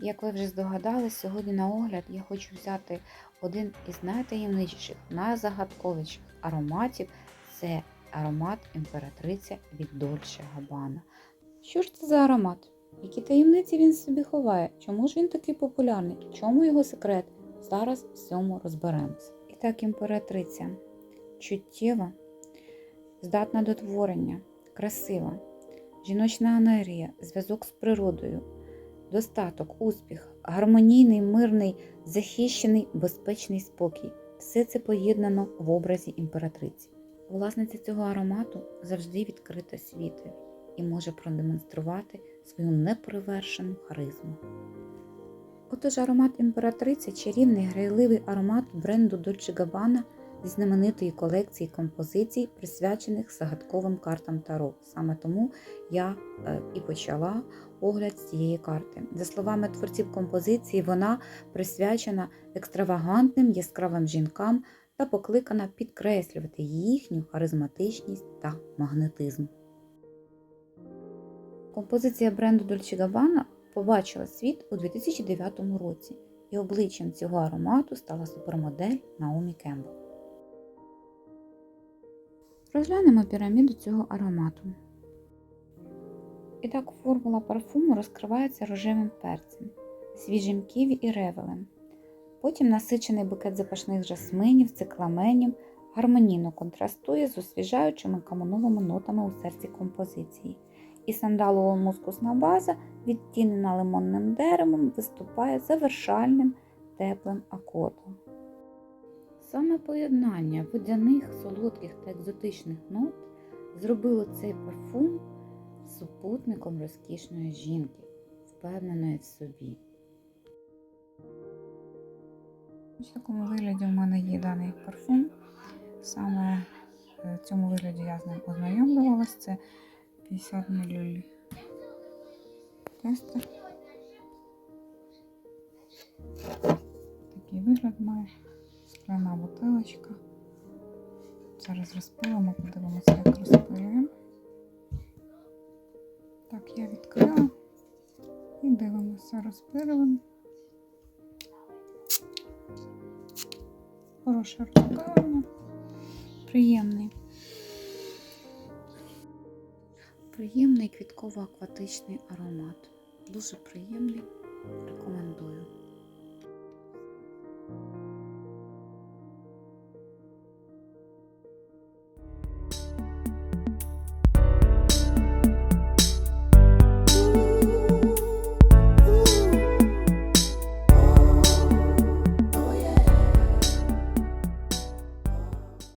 Як ви вже здогадались, сьогодні на огляд я хочу взяти один із найтаємничіших, найзагадковіших ароматів. Це аромат імператриця від Дольче Габана. Що ж це за аромат? Які таємниці він собі ховає? Чому ж він такий популярний? Чому його секрет? Зараз в цьому розберемося. І так, імператриця чуттєва, здатна до творення, красива, жіночна енергія, зв'язок з природою, достаток, успіх, гармонійний, мирний, захищений, безпечний спокій. Все це поєднано в образі імператриці. Власниця цього аромату завжди відкрита світу і може продемонструвати свою неперевершену харизму. Отож, аромат імператриці чарівний грайливий аромат бренду Dolce Gabbana зі знаменитої колекції композицій, присвячених загадковим картам Таро. Саме тому я е, і почала огляд з цієї карти. За словами творців композиції, вона присвячена екстравагантним яскравим жінкам та покликана підкреслювати їхню харизматичність та магнетизм. Композиція бренду Dolce Gabbana побачила світ у 2009 році, і обличчям цього аромату стала супермодель Наомі Кембл. Розглянемо піраміду цього аромату. І так формула парфуму розкривається рожевим перцем, свіжим ківі і ревелем. Потім насичений букет запашних жасминів, цикламенів гармонійно контрастує з освіжаючими камоновими нотами у серці композиції. І сандалово мускусна база, відтінена лимонним деревом, виступає завершальним теплим акордом. Саме поєднання водяних, солодких та екзотичних нот зробило цей парфум супутником розкішної жінки, впевненої в собі. В такому вигляді в мене є даний парфум. Саме в цьому вигляді я з ним ознайомлювалася. Це 50 мл тестер. Такий вигляд має скляна бутилочка. Зараз розпилимо, подивимося, як розпилюємо. Так, я відкрила і дивимося, розпилюємо. Хороше розпилення, приємний. Приємний квітково-акватичний аромат. Дуже приємний. Рекомендую.